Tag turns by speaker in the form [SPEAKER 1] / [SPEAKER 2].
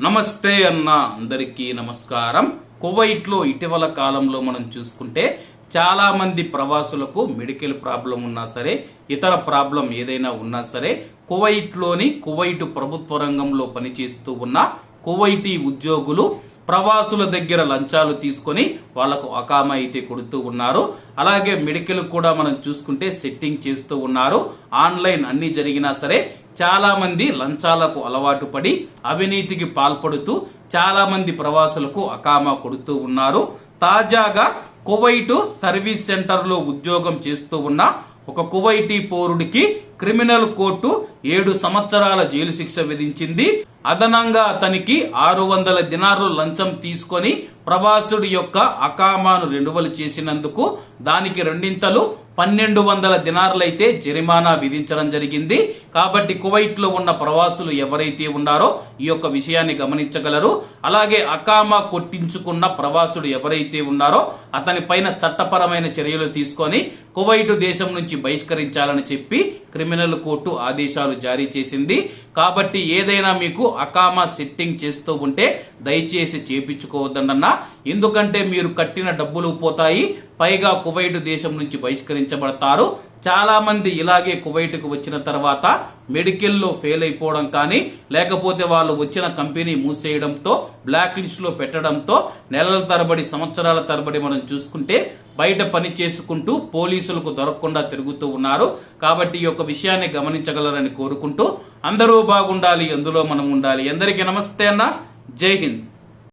[SPEAKER 1] నమస్తే అన్న అందరికీ నమస్కారం. కువైట్లో ఇటీవల కాలంలో మనం చూసుకుంటే చాలా మంది ప్రవాసులకు మెడికల్ ప్రాబ్లం ఉన్నా సరే ఇతర ప్రాబ్లం ఏదైనా ఉన్నా సరే కువైట్లోని కువైట్ ప్రభుత్వ రంగంలో పనిచేస్తూ ఉన్న కువైటీ ఉద్యోగులు ప్రవాసుల దగ్గర లంచాలు తీసుకొని వాళ్ళకు అకామ అయితే కొడుతూ ఉన్నారు. అలాగే మెడికల్ కూడా మనం చూసుకుంటే సెట్టింగ్ చేస్తూ ఉన్నారు. ఆన్లైన్ అన్ని జరిగినా సరే చాలా మంది లంచాలకు అలవాటు పడి అవినీతికి పాల్పడుతూ చాలా మంది ప్రవాసులకు అకామా కొడుతూ ఉన్నారు. తాజాగా కువైట్ సర్వీస్ సెంటర్లో ఉద్యోగం చేస్తూ ఉన్న ఒక కువైటీ పౌరుడికి క్రిమినల్ కోర్టు ఏడు సంవత్సరాల జైలు శిక్ష విధించింది. అదనంగా అతనికి ఆరు వందల దినార్లు లంచం తీసుకొని ప్రవాసుడి యొక్క అకామాను రెండువలు చేసినందుకు దానికి రెండింతలు పన్నెండు వందల దినార్లైతే జరిమానా విధించడం జరిగింది. కాబట్టి కువైట్లో ఉన్న ప్రవాసులు ఎవరైతే ఉన్నారో ఈ యొక్క విషయాన్ని గమనించగలరు. అలాగే అకామా కొట్టించుకున్న ప్రవాసుడు ఎవరైతే ఉన్నారో అతని పైన చట్టపరమైన చర్యలు తీసుకొని కువైట్ దేశం నుంచి బహిష్కరించాలని చెప్పి క్రిమినల్ కోర్టు ఆదేశాలు జారీ చేసింది. కాబట్టి ఏదైనా మీకు అకామా సెట్టింగ్ చేస్తూ ఉంటే దయచేసి చేపించుకోవద్దన్న ఎందుకంటే మీరు కట్టిన డబ్బులు పోతాయి. పైగా కువైట్ దేశం నుంచి బహిష్కరించబడతారు. చాలా మంది ఇలాగే కువైట్కు వచ్చిన తర్వాత మెడికల్లో ఫెయిల్ అయిపోవడం కానీ లేకపోతే వాళ్ళు వచ్చిన కంపెనీ మూసేయడంతో బ్లాక్ లిస్ట్లో పెట్టడంతో నెలల తరబడి సంవత్సరాల తరబడి మనం చూసుకుంటే బయట పని చేసుకుంటూ పోలీసులకు దొరకకుండా తిరుగుతూ ఉన్నారు. కాబట్టి ఈ యొక్క విషయాన్ని గమనించగలరని కోరుకుంటూ అందరూ బాగుండాలి అందులో మనం ఉండాలి. అందరికీ నమస్తే అన్న. జై హింద్.